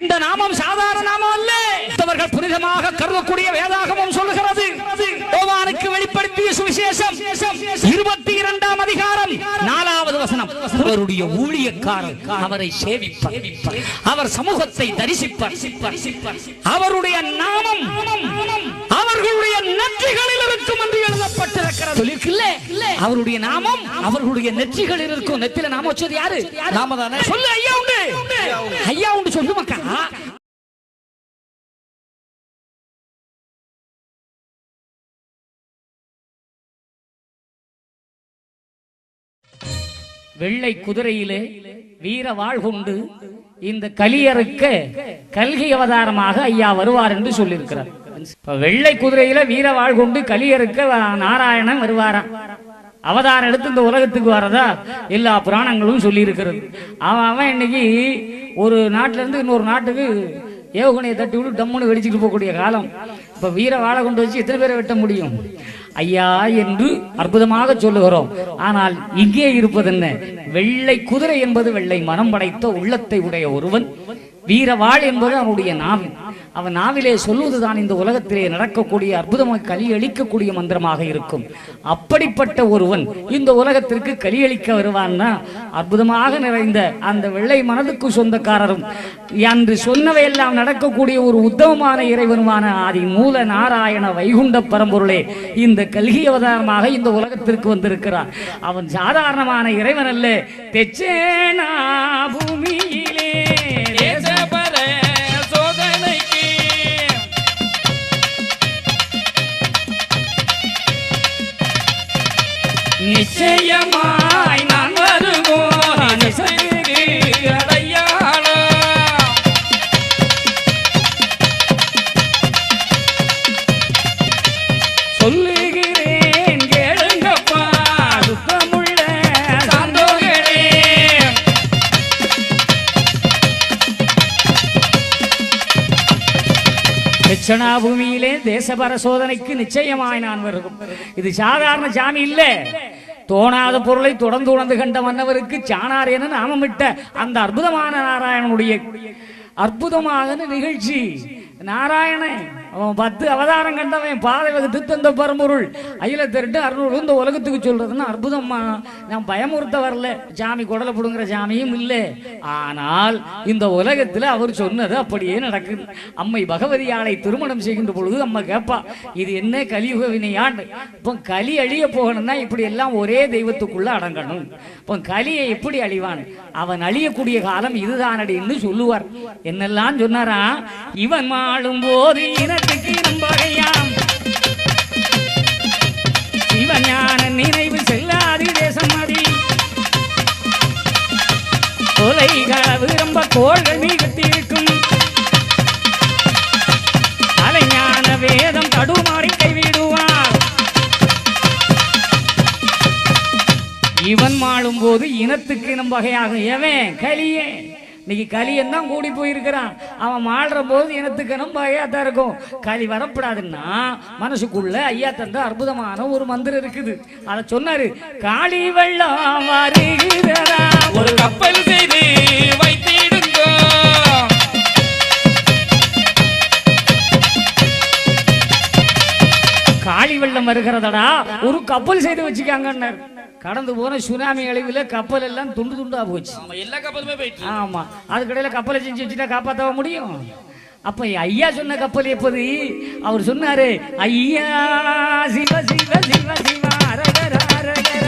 இந்த நாமம் சாதாரண நாமம் அல்ல. மற்றவர்கள் புனிதமாக கருதக்கூடிய வேதாகமும் சொல்லுகிறது. யோவானுக்கு வெளிப்படுத்திய சுவிசேஷம். இருபத்தி இரண்டாம் அதிகாரம் நாலாவது வசனம். அவருடைய ஊழியக்காரர் அவரை சேவிப்பார். அவர் சமூகத்தை தரிசிப்பார். அவருடைய நாமம் அவர்களுடைய நெற்றிகளில் இருக்கும் என்று எழுதப்பட்டிருக்கிறது. அவருடைய நாமம் அவர்களுடைய நெற்றிகளில் இருக்கும். நெத்தில நாமம் வச்சது யாரு? நாம தானே? சொல்லு ஐயா உண்டு. ஐயா உண்டு. சொல்லு மக்கா. வெள்ளை குதிரையிலே வீர வாழ் கொண்டு இந்த கலியறுக்க கல்கி அவதாரமாக ஐயா வருவார் என்று சொல்லியிருக்கிறார். இப்ப வெள்ளை குதிரையில வீர வாழ்கொண்டு கொண்டு நாராயணன் வருவாராம். அவதாரம் எடுத்து இந்த உலகத்துக்கு வரதா எல்லா புராணங்களும் சொல்லி இருக்கிறது அவன் அவன் இன்னைக்கு ஒரு நாட்டுல இருந்து இன்னொரு நாட்டுக்கு ஏவுகணையை தட்டி விட்டு டம்முன்னு வெடிச்சுட்டு போகக்கூடிய காலம். இப்ப வீர வாழை கொண்டு வச்சு எத்தனை பேரை வெட்ட முடியும்? ஐயா என்று அற்புதமாக சொல்லுகிறோம். ஆனால் இங்கே இருப்பது என்ன வெள்ளை குதிரை என்பது வெள்ளை மனம் படைத்த உள்ளத்தை உடைய ஒருவன். வீரவாள் என்பது அவனுடைய நாவின். அவன் நாவிலே சொல்வதுதான் இந்த உலகத்திலே நடக்கக்கூடிய அற்புதமாக கலியளிக்கக்கூடிய மந்திரமாக இருக்கும். அப்படிப்பட்ட ஒருவன் இந்த உலகத்திற்கு கலியளிக்க வருவான்னா அற்புதமாக நிறைந்த அந்த வெள்ளை மனதுக்கு சொந்தக்காரரும் அன்று சொன்னவையெல்லாம் நடக்கக்கூடிய ஒரு உத்தமமான இறைவனுமான ஆதி மூல நாராயண வைகுண்ட பரம்பொருளே இந்த கல்கி அவதாரமாக இந்த உலகத்திற்கு வந்திருக்கிறார் அவன் சாதாரணமான இறைவன் அல்ல தெச்சேனா பூமியிலே நிச்சயமாய் நான் வருவோம். அடையாளம். சொல்லுகிறேன் கேளுங்கப்பா. சுத்தமுள்ள சான்றோர்களே. தட்சணா பூமியிலே தேசபர சோதனைக்கு நிச்சயமாய் நான் வருகும் இது சாதாரண சாமி இல்லை. தோணாத பொருளை தொடர்ந்து உணர்ந்து கண்ட மன்னவருக்கு சாணார் என நாமமிட்ட அந்த அற்புதமான நாராயணனுடைய அற்புதமான நிகழ்ச்சி. நாராயணன் அவன் பத்து அவதாரம் கண்டவன் பாதை வகுத்து தந்த பரம்பொருள். அயில திருட்டு அருள் இந்த உலகத்துக்கு சொல்றதுன்னா அற்புதம்மா. நான் பயமுறுத்த வரல சாமி குடலை பிடுங்குற சாமியும் இல்லை. ஆனால் இந்த உலகத்துல அவர் சொன்னது அப்படியே நடக்குது. அம்மை பகவதியாளை திருமணம் செய்கின்ற பொழுது அம்மா கேட்பா இது என்ன கலியுக வினையாண்டு? இப்போ கலி அழிய போகணும்னா இப்படி எல்லாம் ஒரே தெய்வத்துக்குள்ள அடங்கணும். இப்போ கலியை எப்படி அழிவான்? அவன் அழியக்கூடிய காலம் இதுதானடின்னு சொல்லுவார். என்னெல்லாம் சொன்னாரா? இவன் மாளும் போது இனத்துக்கு நம்பகையாம் சிவஞான நினைவு தேசம் அடி. கொலை களவு ரொம்ப கோள்கள் மிகுத்திருக்கும் அலைஞான வேதம் தடுமாறி கைவிடுவார். இவன் மாளும் போது இனத்துக்கு நம் வகையாக எவன்? கலியே இன்னைக்கு கலியன் தான் கூடி போயிருக்கிறான். அவன் மாடுற போது இனத்துக்கு நம்ம வகையா தான் இருக்கும். களி வரப்படாதுன்னா மனசுக்குள்ள ஐயா தந்த அற்புதமான ஒரு மந்திரம் இருக்குது. அதை சொன்னாரு காளி வெள்ளம் வருகிறதா? ஒரு கப்பல் செய்து வைத்திடுங்க. காளி வெள்ளம் வருகிறதடா? ஒரு கப்பல் செய்து வச்சுக்காங்கன்னாரு. கடந்து போன சுனாமி அழிவுல கப்பல் எல்லாம் துண்டு துண்டா போச்சு. எல்லா கப்பலுமே போயிட்டு ஆமா. அதுக்கடையில கப்பலை செஞ்சு வச்சுட்டா காப்பாத்தவ முடியும்? அப்ப ஐயா சொன்ன கப்பல் எப்போது? அவர் சொன்னாரு ஐயா சிவ சிவ சிவ சிவ அரகர அரகர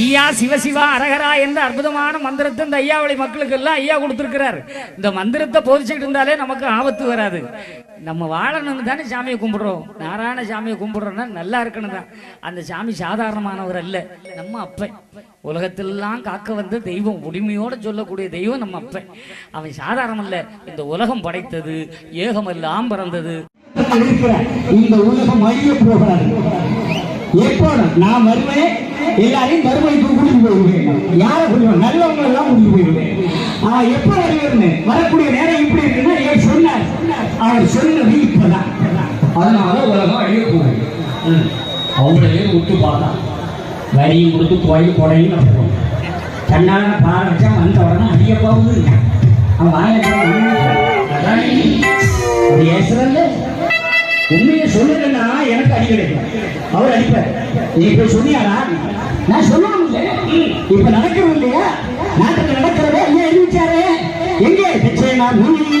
ஐயா சிவசிவா அரகரா என்ற அற்புதமான மந்திரத்தை இந்த ஐயாவளி மக்களுக்கு எல்லாம் ஐயா கொடுத்துருக்கிறார். இந்த மந்திரத்தை போதிச்சுட்டு இருந்தாலே நமக்கு ஆபத்து வராது. நம்ம வாழணும்னு தானே சாமியை கும்பிடுறோம். நாராயண சாமியை கும்பிடுறோம்னா நல்லா இருக்கணும் தான். அந்த சாமி சாதாரணமானவர் அல்ல. நம்ம அப்பன் உலகத்திலெல்லாம் காக்க வந்த தெய்வம் உரிமையோடு சொல்லக்கூடிய தெய்வம் நம்ம அப்பன் அவன் சாதாரணம் இல்லை. இந்த உலகம் படைத்தது ஏகமெல்லாம் பிறந்தது. இந்த உலகம் அழிய போகிறார் எப்போ நான் வருவேன் எல்லாரையும் வறுமைக்கு கூட்டிட்டு போயிருவேன் யாரை கூட்டிட்டு நல்லவங்க எல்லாம் கூட்டிட்டு போயிருவேன் அவன் எப்போ வருவேன்னு? வரக்கூடிய நேரம் இப்படி இருக்குன்னா ஏன் சொன்னார்? அவர் சொன்னது இப்பதான். அதனால உலகம் அழிய போகுது. அவங்களையே விட்டு பார்த்தா வரியும் கொடுத்து கோயில் கொடையும் நடத்துவோம் தன்னால பார வந்த உடனே அழிய போகுது. அவன் வாயில உண்மையை சொல்லுங்க சொல்லுங்கன்னா எனக்கு அடி கிடைக்கும். அவர் அடிப்பார். நீ போய் சொன்னியாரா நான் சொல்லணும் இல்ல. இப்ப நடக்கிறோம் இல்லையா? நாட்டுக்கு நடக்கிறதே ஐயா அறிவிச்சாரு எங்கே? நிச்சயமா பூமியிலே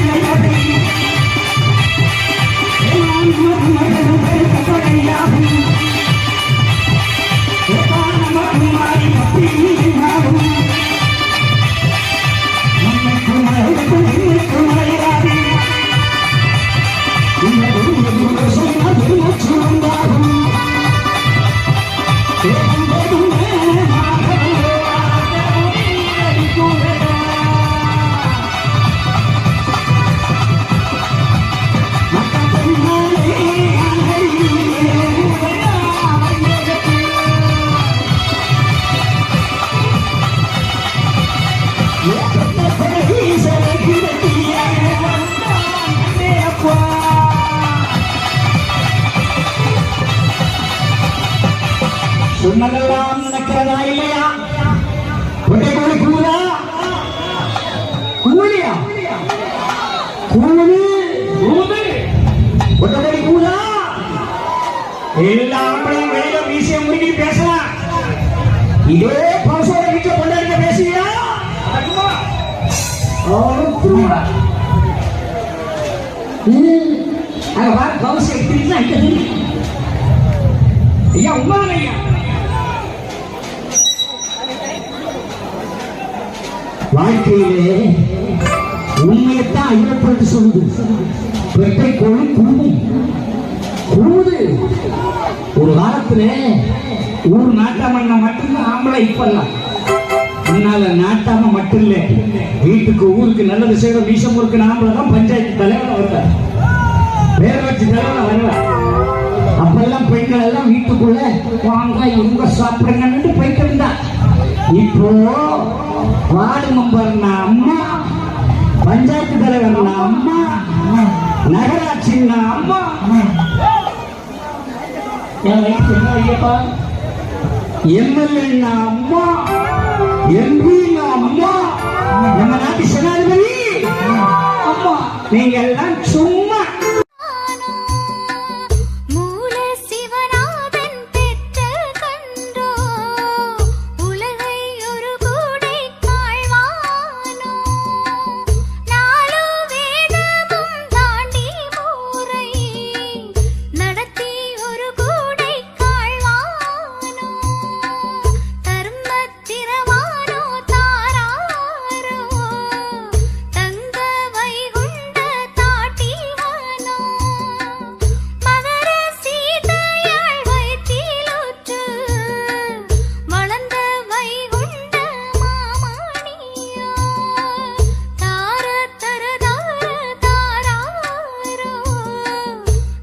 நடக்கிறதா இல்லையா கொட்டை கோழி கூறா கூலியா கூலி கூலு கொட்டை கோழி கூறா எல்லா ஆம்பளையும் வெளியில வீசிய முடிக்கி பேசலாம் இதே பரிசோட வீட்டுல கொண்டாடிக்க பேசுறியா நடக்குமா? அங்க பாரு பவுசை எடுத்துருக்கா இங்க ஐயா உண்மைதான் ஐயா வாழ்க்கையிலே உண்மையத்தான் ஐயப்பட்டு சொல்லுது. பெட்டை கோழி குழுவும் குழுவுது ஒரு காலத்துல ஊர் நாட்டாமண்ண மட்டும்தான் ஆம்பளை இப்பெல்லாம். முன்னால நாட்டாம மட்டும் இல்லை வீட்டுக்கு ஊருக்கு நல்லது செய்யற வீசம் ஊருக்கு ஆம்பளை தான். பஞ்சாயத்து தலைவர் வருவார் பேர் வச்சு தலைவர் வருவார் அப்பெல்லாம் பெண்கள் எல்லாம் வீட்டுக்குள்ள வாங்க இவங்க சாப்பிடுங்கன்னு போயிட்டு இருந்தா. இப்போ வார்டு மெம்பர்னா அம்மா பஞ்சாயத்து தலைவர்னா அம்மா நகராட்சின்னா அம்மா. எம்எல்ஏன்னா அம்மா எம்பின்னா அம்மா. நம்ம நாட்டு ஜனாதிபதி. அம்மா. நீங்க எல்லாம் சும்மா